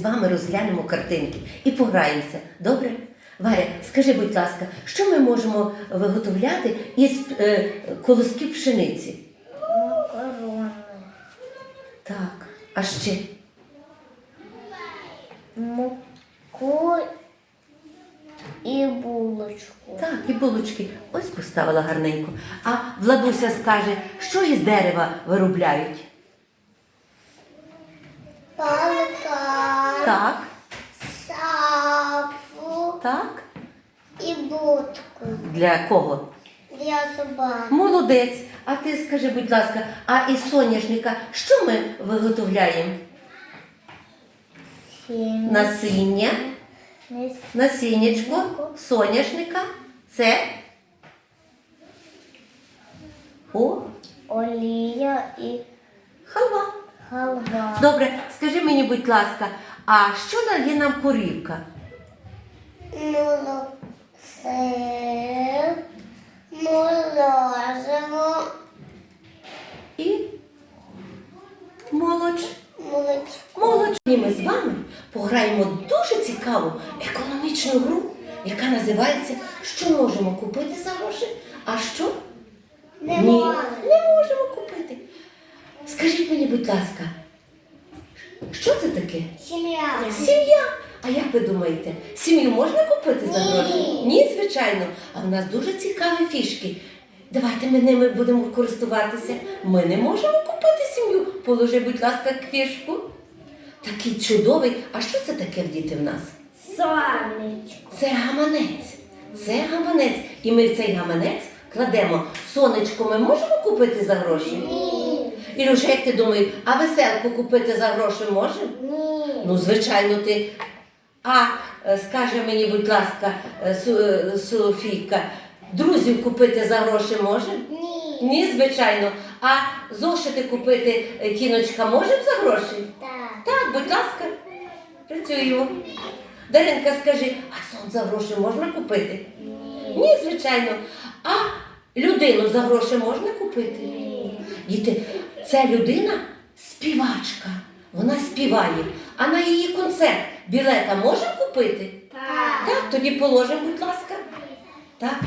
з вами розглянемо картинки і пограємося. Добре? Варя, скажи, будь ласка, що ми можемо виготовляти із е, колосків пшениці? Макарони, Так, а ще? муку і булочку. Так, і булочки. Ось поставила гарненько. А Владуся скаже, що із дерева виробляють? Палка, Так, сапу так. і будку Для кого? для собак. Молодець. А ти скажи, будь ласка, а із соняшника що ми виготовляємо? Сім. Насіння, насіннячко, соняшника. Це о, Олія і халва. Халва. Добре, скажи мені, будь ласка, а що дає нам корівка? Молоко, сир, морозиво, І молоч. молочко. Молоч. І ми з вами пограємо дуже цікаву економічну гру, яка називається Що можемо купити за гроші, а що Не ні, не можемо купити. Скажіть мені, будь ласка, що це таке? Сім'я. Сім'я. А як ви думаєте, сім'ю можна купити за гроші? Ні, звичайно. А в нас дуже цікаві фішки. Давайте ми ними будемо користуватися. Ми не можемо купити сім'ю. Положи, будь ласка, фішку. Такий чудовий. А що це таке в діти в нас? Сонечко. Це гаманець. Це гаманець. І ми в цей гаманець кладемо сонечко. Ми можемо купити за гроші? Ні. Ілюша, як ти думаєш, а веселку купити за гроші можемо? Ні. Ну, звичайно, ти. А е, скаже мені, будь ласка, е, е, Софійка, друзів купити за гроші може? Ні. Ні, звичайно. А зошити купити кіночка може за гроші? Так. Так, будь ласка, працюємо. Даринка, скажи, а сон за гроші можна купити? Ні, звичайно. А людину за гроші можна купити? Діти, ця людина співачка. Вона співає. А на її концерт білета можемо купити? Так. Так, тоді положимо, будь ласка. Так.